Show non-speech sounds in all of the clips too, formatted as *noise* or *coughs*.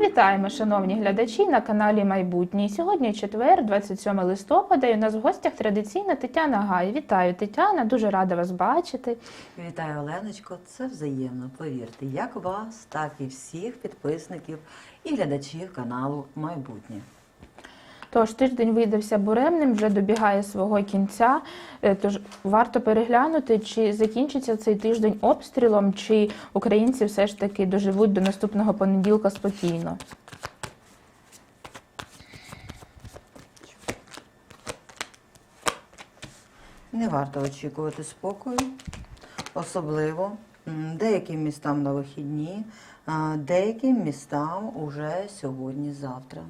Вітаємо, шановні глядачі на каналі Майбутнє. Сьогодні четвер, 27 листопада, і у нас в гостях традиційна Тетяна Гай. Вітаю, Тетяна, дуже рада вас бачити. Вітаю, Оленочко. Це взаємно. Повірте, як вас, так і всіх підписників і глядачів каналу Майбутнє. Тож тиждень видався буремним, вже добігає свого кінця. Е, Тож варто переглянути, чи закінчиться цей тиждень обстрілом, чи українці все ж таки доживуть до наступного понеділка спокійно. Не варто очікувати спокою, особливо деяким містам на вихідні, деяким містам уже сьогодні-завтра.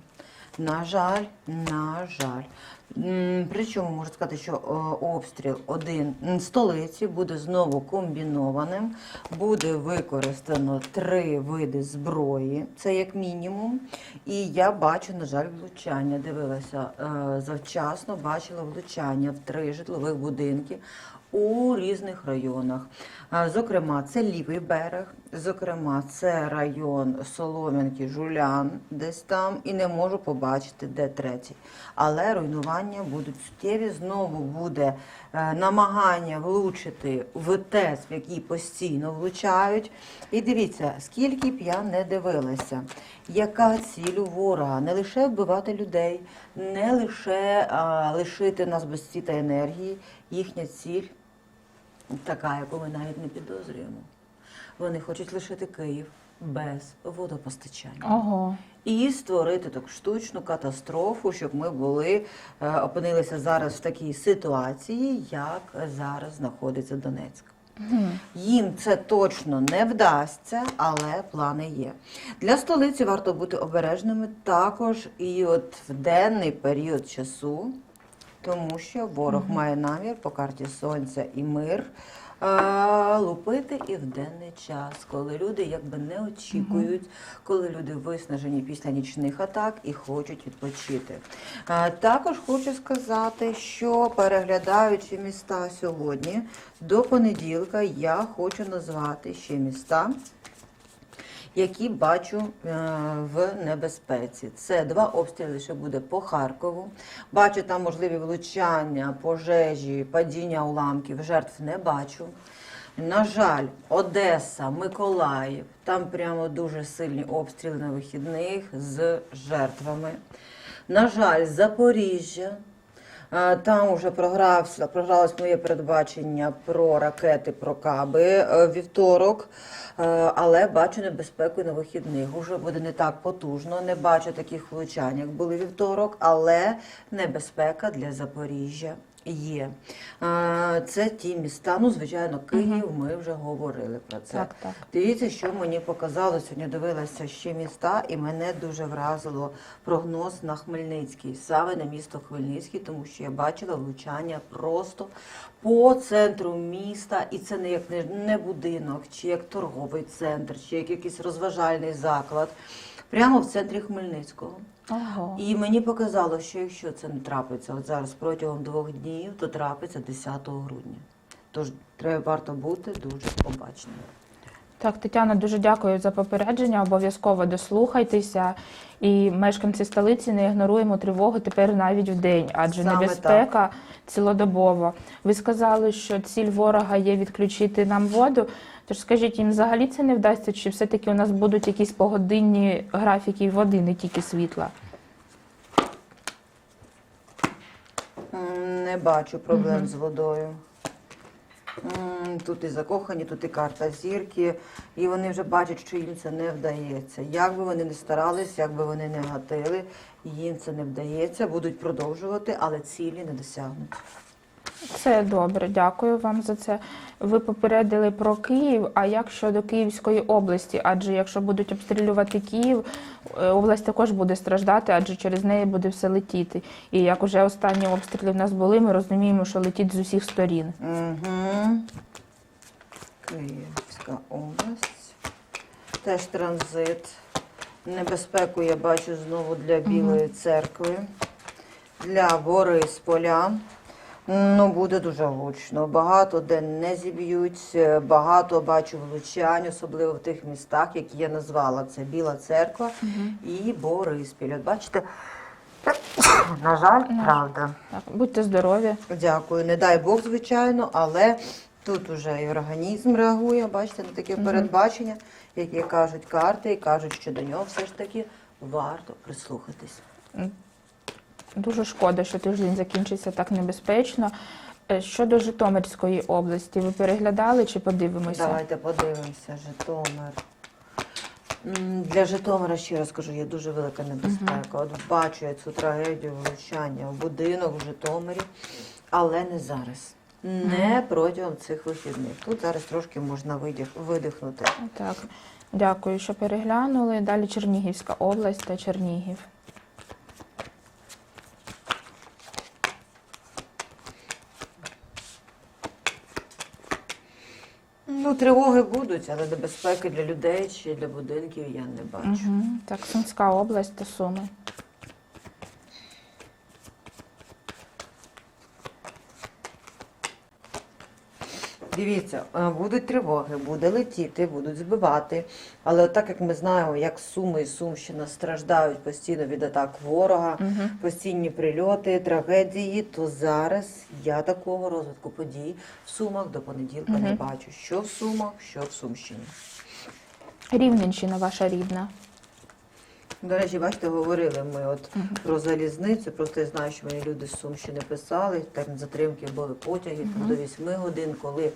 На жаль, на жаль. Причому можу сказати, що е, обстріл один столиці буде знову комбінованим. Буде використано три види зброї, це як мінімум. І я бачу, на жаль, влучання. Дивилася е, завчасно, бачила влучання в три житлових будинки у різних районах. Е, Зокрема, це лівий берег, зокрема, це район Солом'янки, Жулян, десь там, і не можу побачити, де третій. Але руйнування будуть суттєві. Знову буде е, намагання влучити в ТЕС, в який постійно влучають. І дивіться, скільки б я не дивилася, яка ціль у ворога не лише вбивати людей, не лише а, лишити нас без ці та енергії. Їхня ціль така, яку ми навіть не підозрюємо. Вони хочуть лишити Київ без водопостачання Ого. і створити таку штучну катастрофу, щоб ми були е, опинилися зараз в такій ситуації, як зараз знаходиться Донецьк. Їм це точно не вдасться, але плани є. Для столиці варто бути обережними також і от в денний період часу, тому що ворог має намір по карті сонця і мир. Е, Лупити і в денний час, коли люди якби не очікують, коли люди виснажені після нічних атак і хочуть відпочити. Е, Також хочу сказати, що переглядаючи міста сьогодні, до понеділка я хочу назвати ще міста, які бачу е, в небезпеці. Це два обстріли, що буде по Харкову. Бачу там можливі влучання, пожежі, падіння уламків. Жертв не бачу. На жаль, Одеса, Миколаїв, там прямо дуже сильні обстріли на вихідних з жертвами. На жаль, Запоріжжя. Там вже програвся, програлось моє передбачення про ракети, про каби е, вівторок, Е, але бачу небезпеку на вихідних. Уже буде не так потужно, не бачу таких влучань, як були вівторок, але небезпека для Запоріжжя є. Це ті міста. Ну, звичайно, Київ. Ми вже говорили про це. Так, так. Дивіться, що мені показало сьогодні. Дивилася ще міста, і мене дуже вразило прогноз на Хмельницький, саме на місто Хмельницький, тому що я бачила влучання просто по центру міста, і це не як не, не будинок, чи як торговий центр, чи як якийсь розважальний заклад. Прямо в центрі Хмельницького. Ого. І мені показало, що якщо це не трапиться от зараз протягом двох днів, то трапиться 10 грудня. Тож треба варто бути дуже обачним. Так, Тетяна, дуже дякую за попередження. Обов'язково дослухайтеся. І мешканці столиці не ігноруємо тривогу тепер навіть в день, адже Саме небезпека цілодобово. Ви сказали, що ціль ворога є відключити нам воду. Тож скажіть, їм взагалі це не вдасться, чи все-таки у нас будуть якісь погодинні графіки води, не тільки світла? Не бачу проблем з водою. М, Тут і закохані, тут і карта зірки, і вони вже бачать, що їм це не вдається. Як би вони не старались, як би вони не гатили, їм це не вдається, будуть продовжувати, але цілі не досягнуть. Це добре, дякую вам за це. Ви попередили про Київ. А як щодо Київської області? Адже якщо будуть обстрілювати Київ, е, область також буде страждати, адже через неї буде все летіти. І як уже останні обстріли в нас були, ми розуміємо, що летить з усіх сторін. Угу. Київська область. Теж транзит. Небезпеку я бачу знову для Білої церкви, для Борисполя. Ну, буде дуже гучно. Багато де не зіб'ють, е, багато бачу влучань, особливо в тих містах, які я назвала. Це Біла Церква і Бориспіль. От бачите, *coughs* на жаль, правда. Так, будьте здорові. Дякую. Не дай Бог, звичайно, але тут уже і організм реагує, бачите, на таке передбачення, які кажуть карти, і кажуть, що до нього все ж таки варто прислухатись. Дуже шкода, що тиждень закінчиться так небезпечно. Е, Щодо Житомирської області, ви переглядали чи подивимося? Давайте подивимося, Житомир. Для Житомира, ще раз кажу, є дуже велика небезпека. От бачу я цю трагедію влучання в будинок в Житомирі, але не зараз. Не протягом цих вихідних. Тут зараз трошки можна видихнути. Так, дякую, що переглянули. Далі Чернігівська область та Чернігів. Ну, тривоги будуть, але небезпеки для людей чи для будинків я не бачу. Угу. Так, Сумська область та Суми. Дивіться, е, будуть тривоги, буде летіти, будуть збивати. Але так як ми знаємо, як Суми і Сумщина страждають постійно від атак ворога, постійні прильоти, трагедії, то зараз я такого розвитку подій в Сумах до понеділка не бачу. Що в Сумах, що в Сумщині. Рівненщина ваша рідна. До речі, бачите, говорили ми от про залізницю. Просто я знаю, що мені люди з Сумщини писали. Так затримки були потяги там, до 8 годин, коли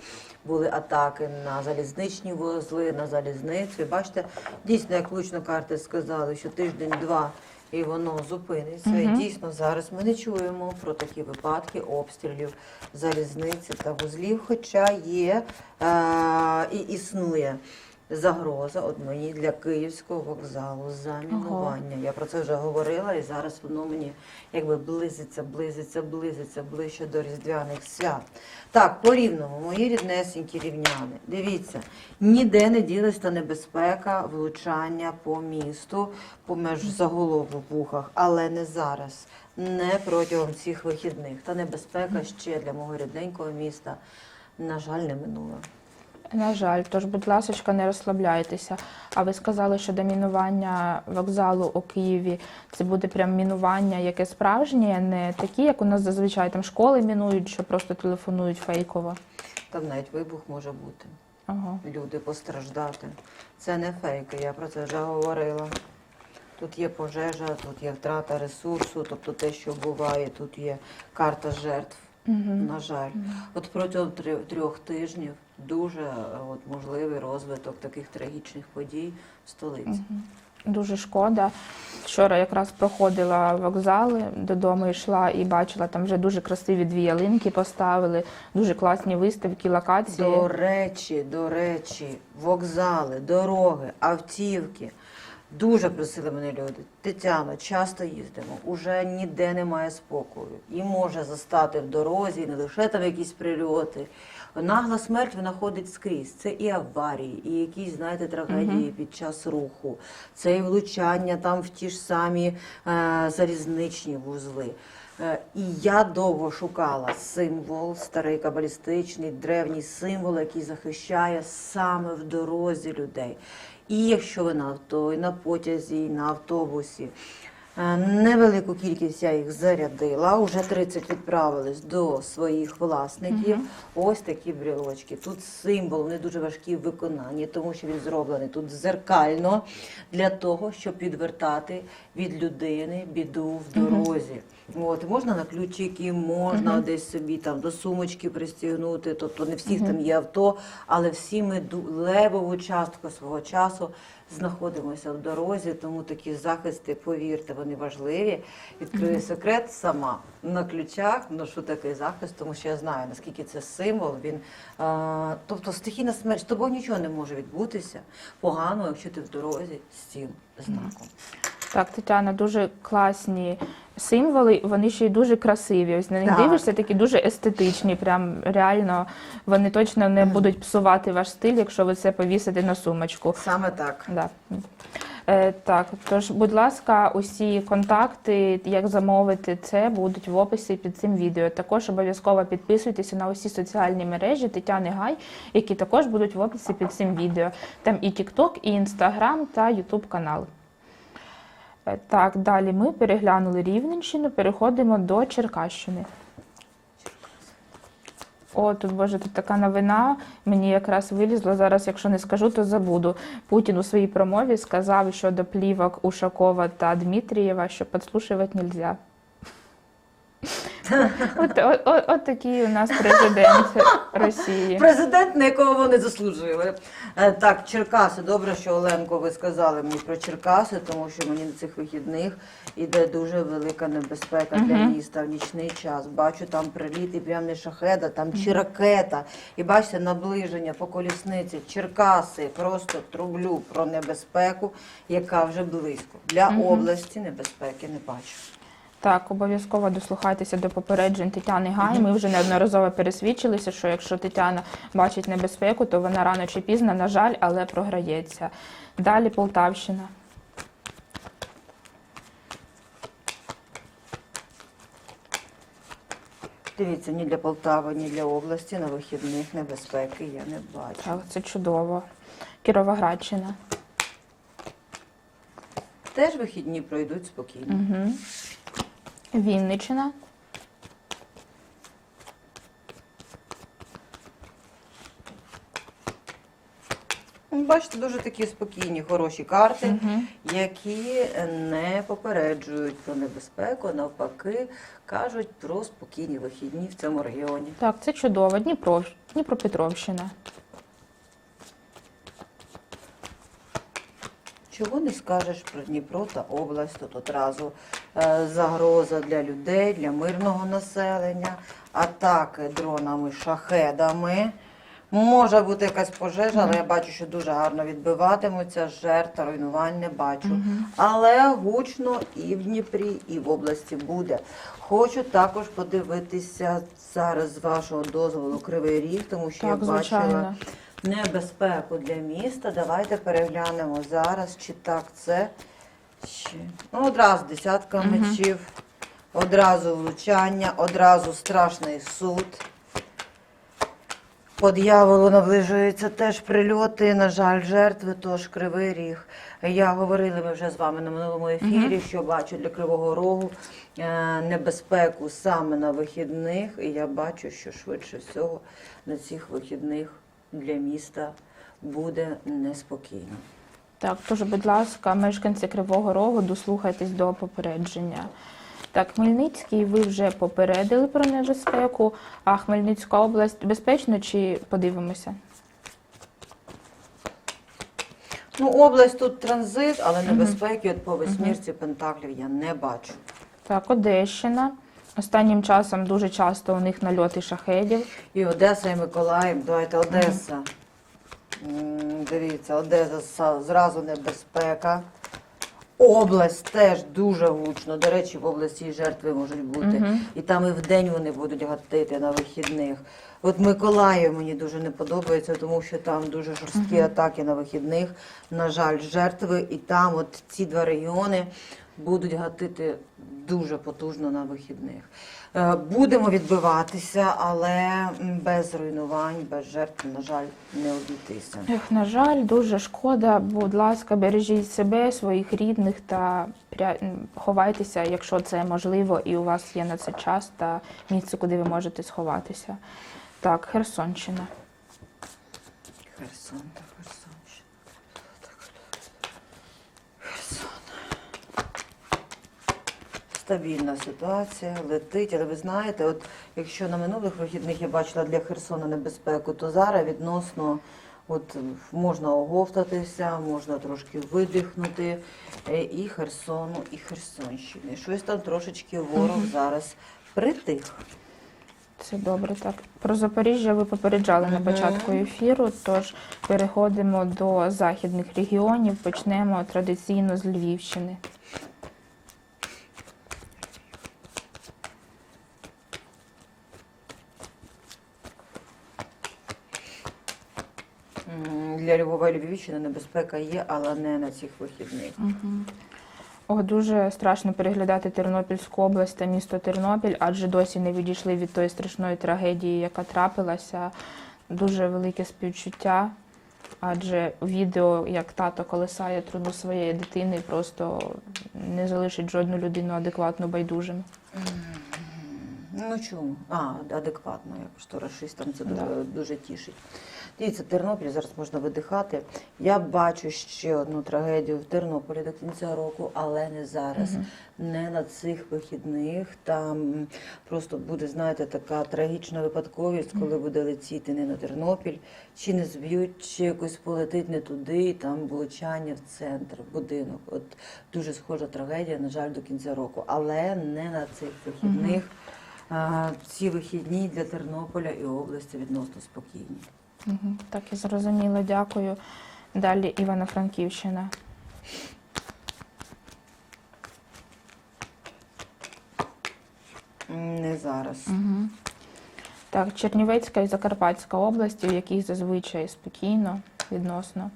були атаки на залізничні вузли, на залізницю. І бачите, дійсно, як влучно карти сказали, що тиждень-два. І воно зупиниться. І дійсно зараз ми не чуємо про такі випадки обстрілів залізниці та вузлів, хоча є е, і існує загроза мені для київського вокзалу замінування. Я про це вже говорила, і зараз воно мені якби близиться, близиться, близиться ближче до різдвяних свят. Так, по рівному, мої ріднесенькі рівняни. Дивіться, ніде не ділась та небезпека влучання по місту, поміж заголову в вухах, але не зараз. Не протягом цих вихідних. Та небезпека ще для мого рідненького міста, на жаль, не минула. На жаль, тож, будь ласка, не розслабляйтеся. А ви сказали, що домінування вокзалу у Києві це буде прям мінування, яке справжнє, не такі, як у нас зазвичай там школи мінують, що просто телефонують фейково. Там навіть вибух може бути. Ага. люди постраждати. Це не фейки, я про це вже говорила. Тут є пожежа, тут є втрата ресурсу, тобто те, що буває, тут є карта жертв. На жаль, от протягом трьох тижнів дуже е, от, можливий розвиток таких трагічних подій в столиці. Дуже шкода. Вчора якраз проходила вокзали, додому йшла і бачила, там вже дуже красиві дві ялинки поставили, дуже класні виставки, локації. До речі, до речі, вокзали, дороги, автівки. Дуже просили мене люди. Тетяно, часто їздимо, уже ніде немає спокою. І може застати в дорозі, і не лише там якісь прильоти. Нагла смерть вона ходить скрізь. Це і аварії, і якісь, знаєте, трагедії під час руху, це і влучання там в ті ж самі е, залізничні вузли. Е, І я довго шукала символ, старий кабалістичний, древній символ, який захищає саме в дорозі людей. І якщо ви на авто, і на потязі, і на автобусі. Е, Невелику кількість я їх зарядила, уже 30 відправились до своїх власників. Ось такі брілочки. Тут символ, вони дуже важкі в виконанні, тому що він зроблений тут зеркально для того, щоб відвертати від людини біду в дорозі. От, можна на ключики, можна десь собі там до сумочки пристігнути. Тобто не всіх там є авто, але всі ми левову частку свого часу знаходимося в дорозі, тому такі захисти, повірте, вони важливі. Відкрию секрет сама на ключах ношу такий захист, тому що я знаю, наскільки це символ. Він, а, тобто стихійна смерть, з тобою нічого не може відбутися погано, якщо ти в дорозі з цим знаком. Так, Тетяна, дуже класні символи, вони ще й дуже красиві. Ось на них Так. дивишся, такі дуже естетичні. Прям реально вони точно не будуть псувати ваш стиль, якщо ви це повісите на сумочку. Саме так. Да. Е, так, тож, будь ласка, усі контакти, як замовити це, будуть в описі під цим відео. Також обов'язково підписуйтеся на усі соціальні мережі Тетяни Гай, які також будуть в описі під цим відео. Там і TikTok, і Instagram та YouTube канал. Е, Так, далі ми переглянули Рівненщину, переходимо до Черкащини. О, тут боже, тут така новина. Мені якраз вилізло. Зараз, якщо не скажу, то забуду. Путін у своїй промові сказав щодо плівок Ушакова та Дмитрієва, що підслушувати нельзя. От, от, от, от такий у нас президент Росії. Президент, на якого вони заслужили. Е, Так, Черкаси. Добре, що Оленко, ви сказали мені про Черкаси, тому що мені на цих вихідних іде дуже велика небезпека для міста в нічний час. Бачу там приліт і прям не шахеда, там чи ракета. І бачите, наближення по колісниці. Черкаси просто трублю про небезпеку, яка вже близько. Для області небезпеки не бачу. Так, обов'язково дослухайтеся до попереджень Тетяни Гай. Ми вже неодноразово пересвідчилися, що якщо Тетяна бачить небезпеку, то вона рано чи пізно, на жаль, але програється. Далі Полтавщина. Дивіться, ні для Полтави, ні для області на вихідних небезпеки я не бачу. Так, це чудово. Кіровоградщина. Теж вихідні пройдуть спокійно. Угу. Вінниччина. Ну, Бачите, дуже такі спокійні, хороші карти, Мгм. які не попереджують про небезпеку, навпаки, кажуть про спокійні вихідні в цьому регіоні. Так, це чудово. Дніпро, Дніпропетровщина. Чого не скажеш про Дніпро та область? Тут одразу загроза для людей, для мирного населення, атаки дронами, шахедами. Може бути якась пожежа, але я бачу, що дуже гарно відбиватимуться. Жертв та руйнувань не бачу. Але гучно і в Дніпрі, і в області буде. Хочу також подивитися зараз з вашого дозволу Кривий Ріг, тому що Так, я бачила звичайно. небезпеку для міста. Давайте переглянемо зараз, чи так це. Чи... Ну, одразу десятка мечів, одразу влучання, одразу страшний суд. По дьяволу наближуються теж прильоти, на жаль, жертви, тож кривий ріг. Я говорила ми вже з вами на минулому ефірі, що бачу для Кривого Рогу е, небезпеку саме на вихідних. І я бачу, що швидше всього на цих вихідних для міста буде неспокійно. Так, тож, будь ласка, мешканці Кривого Рогу, дослухайтесь до попередження. Так, Хмельницький, ви вже попередили про небезпеку, а Хмельницька область безпечно чи подивимося? Ну, область тут транзит, але небезпеки от по восьмірці пентаклів я не бачу. Так, Одещина. Останнім часом дуже часто у них нальоти шахедів. І Одеса, і Миколаїв. Давайте Одеса. Дивіться, Одеса са- зразу небезпека. Область теж дуже гучно. До речі, в області і жертви можуть бути. І там і вдень вони будуть гатити на вихідних. От Миколаїв мені дуже не подобається, тому що там дуже жорсткі атаки на вихідних. На жаль, жертви. І там от ці два регіони будуть гатити дуже потужно на вихідних. Е, Будемо відбиватися, але без руйнувань, без жертв, на жаль, не обійтися. Ех, на жаль, дуже шкода. Будь ласка, бережіть себе, своїх рідних та ховайтеся, якщо це можливо, і у вас є на це час та місце, куди ви можете сховатися. Так, Херсонщина. Херсон та Херсонщина. Херсон. Стабільна ситуація, летить, але ви знаєте, от якщо на минулих вихідних я бачила для Херсона небезпеку, то зараз відносно от можна оговтатися, можна трошки видихнути е, і Херсону, і Херсонщини. Щось там трошечки ворог зараз притих. Це добре, так. Про Запоріжжя ви попереджали на початку ефіру, тож переходимо до західних регіонів. Почнемо традиційно з Львівщини. М, Для Львова Львова і Львівщини небезпека є, але не на цих вихідних. О, дуже страшно переглядати Тернопільську область та місто Тернопіль, адже досі не відійшли від тої страшної трагедії, яка трапилася. Дуже велике співчуття. Адже відео, як тато колесає труну своєї дитини, просто не залишить жодну людину адекватно байдужим. Ну чому? А, адекватно, як що расистам це Да. дуже, дуже тішить. Дивіться, Тернопіль зараз можна видихати. Я бачу ще одну трагедію в Тернополі до кінця року, але не зараз, не на цих вихідних. Там просто буде, знаєте, така трагічна випадковість, коли буде летіти не на Тернопіль, чи не зб'ють, чи якось полетить не туди, і там влучання в центр, в будинок. От дуже схожа трагедія, на жаль, до кінця року, але не на цих вихідних. А, Ці вихідні для Тернополя і області відносно спокійні. Угу, так і зрозуміло, дякую. Далі Івано-Франківщина. Не зараз. Угу. Так, Чернівецька і Закарпатська області, в яких зазвичай спокійно, відносно.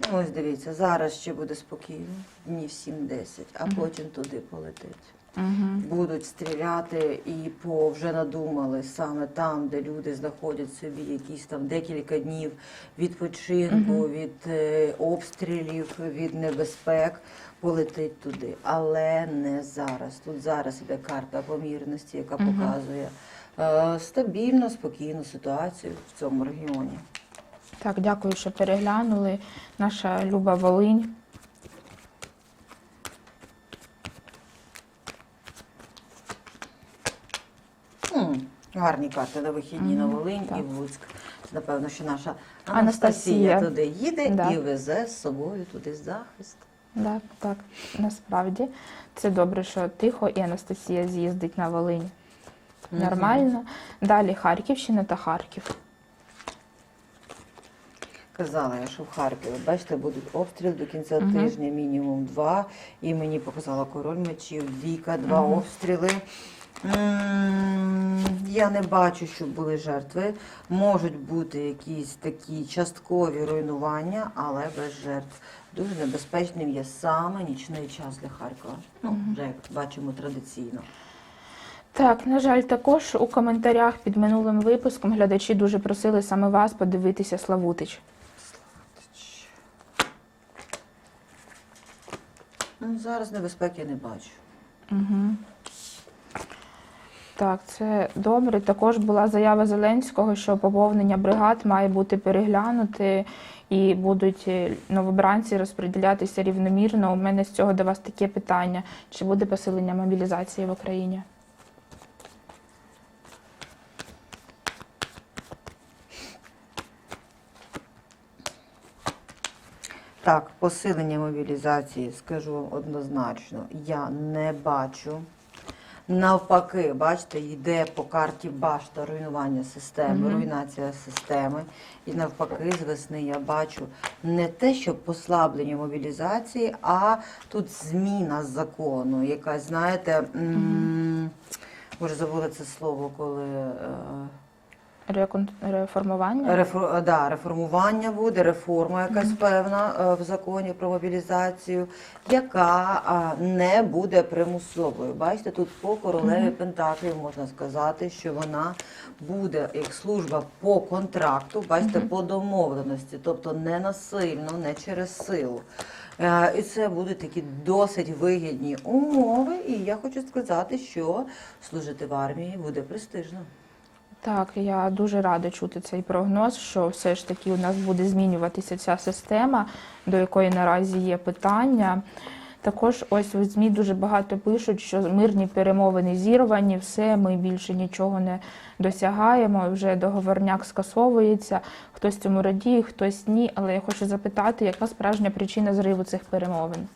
Ну, ось дивіться, зараз ще буде спокійно, днів 7-10, а потім туди полетить. Угу. Будуть стріляти і по вже надумали саме там, де люди знаходять собі якісь там декілька днів відпочинку, від е, обстрілів, від небезпек, полетить туди. Але не зараз. Тут зараз іде карта помірності, яка показує е, стабільну, спокійну ситуацію в цьому регіоні. Так, дякую, що переглянули. Наша Люба Волинь. М, Гарні карти на вихідні на Волинь так. і в Луцьк. Це, напевно, що наша Анастасія. Анастасія туди їде Да. і везе з собою туди захист. Так, так, насправді. Це добре, що тихо і Анастасія з'їздить на Волинь. Нормально. Далі Харківщина та Харків. Казала я, що в Харкові, бачите, будуть обстріли до кінця Мгм. тижня, мінімум два. І мені показала король мечів, двійка, два Мгм. обстріли. М, Я не бачу, щоб були жертви. Можуть бути якісь такі часткові руйнування, але без жертв. Дуже небезпечним є саме нічний час для Харкова. Ну, вже як бачимо традиційно. Так, на жаль, також у коментарях під минулим випуском глядачі дуже просили саме вас подивитися Славутич. Ну, зараз небезпеки не бачу. Угу. Так, це добре. Також була заява Зеленського, що поповнення бригад має бути переглянуте і будуть е, новобранці розподілятися рівномірно. У мене з цього до вас таке питання: чи буде посилення мобілізації в Україні? Так, посилення мобілізації, скажу вам однозначно, я не бачу. Навпаки, бачите, йде по карті башта руйнування системи, Мгм. руйнація системи. І навпаки, з весни я бачу не те, що послаблення мобілізації, а тут зміна закону. Якась, знаєте, м, може забула це слово, коли. е, Рекон... Реформування? Рефор... Да, реформування буде, реформа якась певна е, в законі про мобілізацію, яка не буде примусовою. Бачите, тут по королеві Пентаклів можна сказати, що вона буде як служба по контракту, бачите, по домовленості, тобто не насильно, не через силу. Е, І це будуть такі досить вигідні умови. І я хочу сказати, що служити в армії буде престижно. Так, я дуже рада чути цей прогноз, що все ж таки у нас буде змінюватися ця система, до якої наразі є питання. Також ось в ЗМІ дуже багато пишуть, що мирні перемовини зірвані, все, ми більше нічого не досягаємо. Вже договорняк скасовується. Хтось цьому радіє, хтось ні. Але я хочу запитати, яка справжня причина зриву цих перемовин?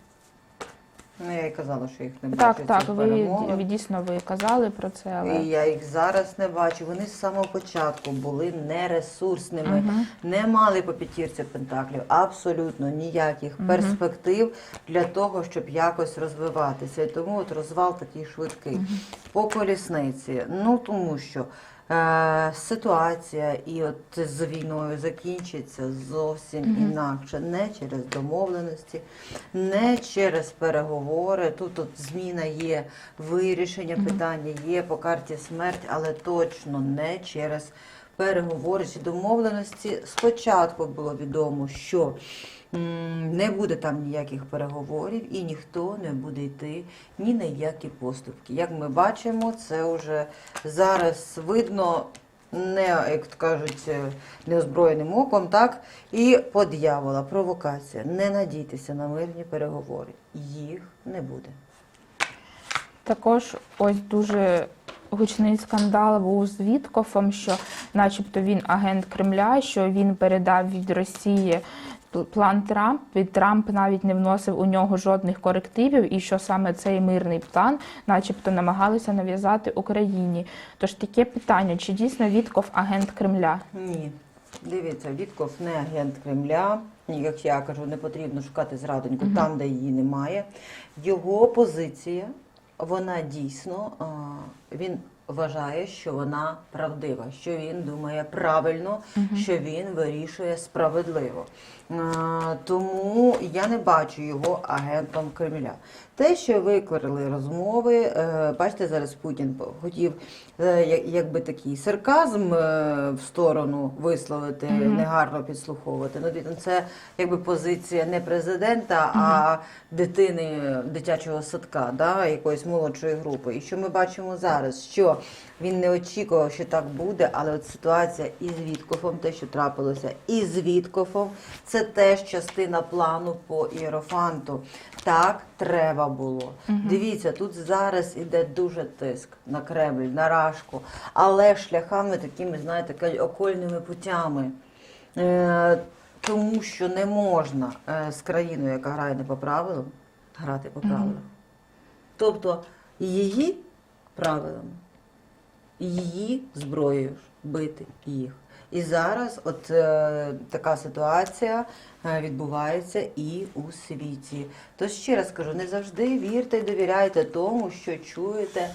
Ну, я і казала, що їх не бачу. Так, так, цих ви, перемовин. ви дійсно ви казали про це, але І я їх зараз не бачу. Вони з самого початку були нересурсними, Мгм. не мали по п'ятірці пентаклів абсолютно ніяких перспектив для того, щоб якось розвиватися. І тому от розвал такий швидкий. По колісниці. Ну тому що ситуація і от з війною закінчиться зовсім інакше, не через домовленості, не через переговори. Тут от зміна є, вирішення питання є по карті смерть, але точно не через переговори чи домовленості. Спочатку було відомо, що не буде там ніяких переговорів і ніхто не буде йти ні на які поступки. Як ми бачимо, це вже зараз видно. Не, як кажуть, е, неозброєним оком, так? І по дьявола, провокація. Не надійтеся на мирні переговори. Їх не буде. Також ось дуже гучний скандал був з Віткофом, що начебто він агент Кремля, що він передав від Росії план Трамп. І Трамп навіть не вносив у нього жодних корективів, і що саме цей мирний план, начебто, намагалися нав'язати Україні. Тож таке питання: чи дійсно Вітков агент Кремля? Ні. Дивіться, Вітков не агент Кремля. Як я кажу, не потрібно шукати зрадоньку там, де її немає. Його позиція, вона дійсно, він вважає, що вона правдива, що він думає правильно, що він вирішує справедливо. А, Тому я не бачу його агентом Кремля. Те, що викликали розмови, е, бачите, зараз Путін хотів е, якби такий сарказм е, в сторону висловити, негарно підслуховувати. Ну, це якби позиція не президента, а дитини дитячого садка, да, якоїсь молодшої групи. І що ми бачимо зараз, що він не очікував, що так буде, але от ситуація із Віткофом, те, що трапилося, і з Віткофом, це теж частина плану по іерофанту. Так треба було. Дивіться, тут зараз іде дуже тиск на Кремль, на Рашку, але шляхами такими, знаєте, окольними путями. Е, тому що не можна е, з країною, яка грає не по правилам, грати по правилам. Тобто її правилами, її зброєю бити їх. І зараз от е, така ситуація е, відбувається і у світі. Тож ще раз кажу, не завжди вірте і довіряйте тому, що чуєте е,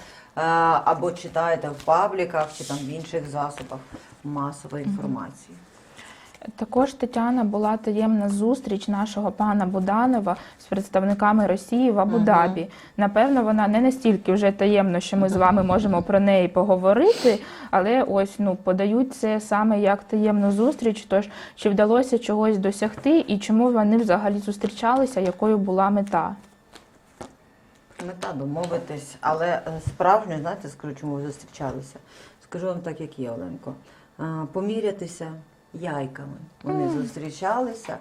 або читаєте в пабліках чи там в інших засобах масової інформації. Також Тетяна була таємна зустріч нашого пана Буданова з представниками Росії в Абу-Дабі. Напевно, вона не настільки вже таємно, що ми з вами можемо про неї поговорити, але ось ну подають це саме як таємну зустріч. Тож чи вдалося чогось досягти, і чому вони взагалі зустрічалися, якою була мета? Мета домовитись, але е, справжньо, знаєте, скажу, чому ви зустрічалися. Скажу вам так, як є, Оленко. Помірятися яйками. Вони зустрічалися.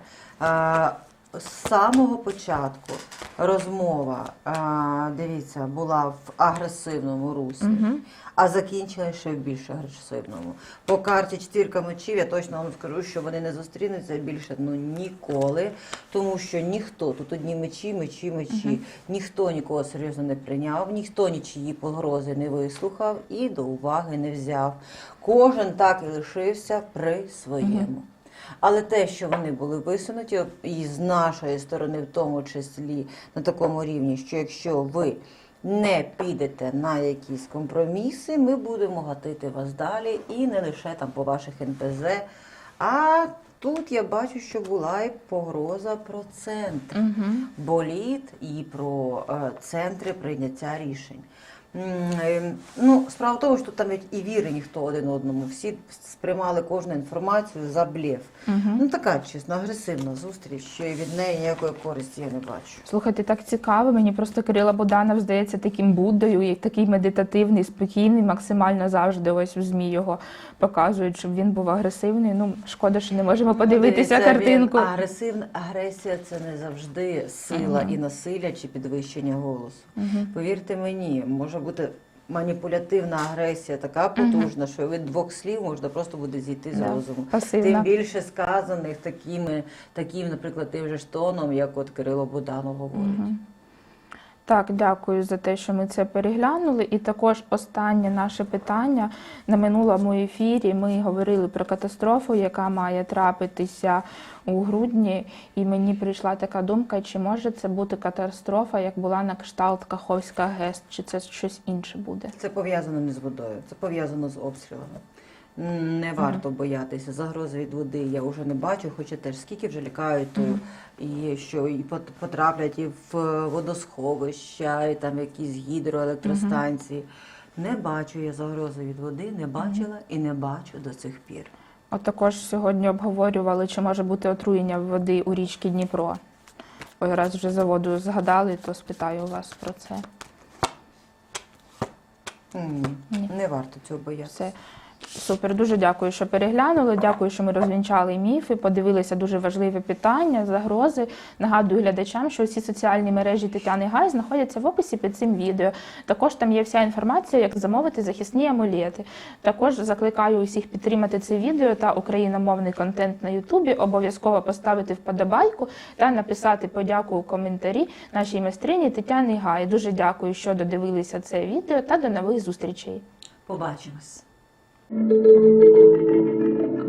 З самого початку розмова, а, дивіться, була в агресивному руслі, а закінчила ще в більш агресивному. По карті четвірка мечів я точно вам скажу, що вони не зустрінуться більше ну, ніколи, тому що ніхто, тут одні мечі, мечі, мечі, ніхто нікого серйозно не прийняв, ніхто нічиї погрози не вислухав і до уваги не взяв. Кожен так і лишився при своєму. Але те, що вони були висунуті, і з нашої сторони, в тому числі на такому рівні, що якщо ви не підете на якісь компроміси, ми будемо гатити вас далі і не лише там по ваших НПЗ. А тут я бачу, що була і погроза про центр боліт і про е, центри прийняття рішень. М, е, Ну, справа в тому, що тут там і віри ніхто один одному. Всі сприймали кожну інформацію за блєв. Ну така чесно, агресивна зустріч, що і від неї ніякої користі я не бачу. Слухайте, так цікаво. Мені просто Кирила Буданов здається таким Буддою, і такий медитативний, спокійний, максимально завжди ось в ЗМІ його показують, щоб він був агресивний. Ну шкода, що не можемо подивитися Дивіться, картинку. Він, агресивна агресія це не завжди сила і насилля чи підвищення голосу. Повірте мені, може бути. Маніпулятивна агресія така потужна, що від двох слів можна просто буде зійти з Да, розуму. пасивна. Тим більше сказаних такими, таким, наприклад, тим же ж тоном, як от Кирило Буданов говорить. Так, дякую за те, що ми це переглянули. І також останнє наше питання на минулому ефірі. Ми говорили про катастрофу, яка має трапитися у грудні. І мені прийшла така думка, чи може це бути катастрофа, як була на кшталт Каховська ГЕС, чи це щось інше буде? Це пов'язано не з водою, це пов'язано з обстрілами. Не варто боятися загрози від води. Я вже не бачу, хоча теж скільки вже лякають, і що і потраплять і в водосховища, і там якісь гідроелектростанції. Не бачу я загрози від води, не бачила і не бачу до цих пір. От також сьогодні обговорювали, чи може бути отруєння води у річці Дніпро. Ой, раз вже за воду згадали, то спитаю у вас про це. Ні, Ні. не варто цього боятися. Все. Супер, дуже дякую, що переглянули. Дякую, що ми розвінчали міфи, подивилися дуже важливе питання, загрози. Нагадую глядачам, що всі соціальні мережі Тетяни Гай знаходяться в описі під цим відео. Також там є вся інформація, як замовити захисні амулети. Також закликаю усіх підтримати це відео та україномовний контент на Ютубі. Обов'язково поставити вподобайку та написати подяку у коментарі нашій майстрині Тетяні Гай. Дуже дякую, що додивилися це відео та до нових зустрічей. Побачимось. Música